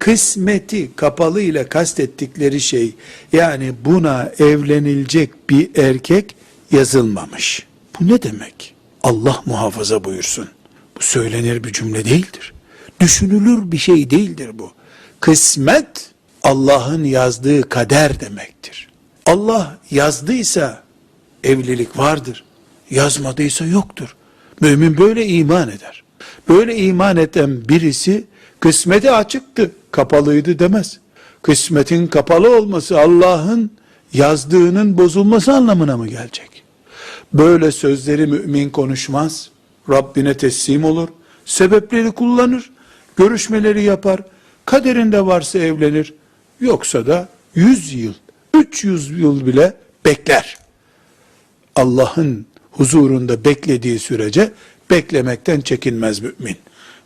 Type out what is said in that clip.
kısmeti kapalı ile kastettikleri şey yani buna evlenilecek bir erkek yazılmamış. Bu ne demek? Allah muhafaza buyursun. Bu söylenir bir cümle değildir. Düşünülür bir şey değildir bu. Kısmet Allah'ın yazdığı kader demektir. Allah yazdıysa evlilik vardır. Yazmadıysa yoktur. Mümin böyle iman eder. Böyle iman eden birisi kısmeti açıktı, kapalıydı demez. Kısmetin kapalı olması Allah'ın yazdığının bozulması anlamına mı gelecek? Böyle sözleri mümin konuşmaz. Rabbine teslim olur. Sebepleri kullanır. Görüşmeleri yapar. Kaderinde varsa evlenir. Yoksa da 100 yıl, 300 yıl bile bekler. Allah'ın huzurunda beklediği sürece beklemekten çekinmez mümin.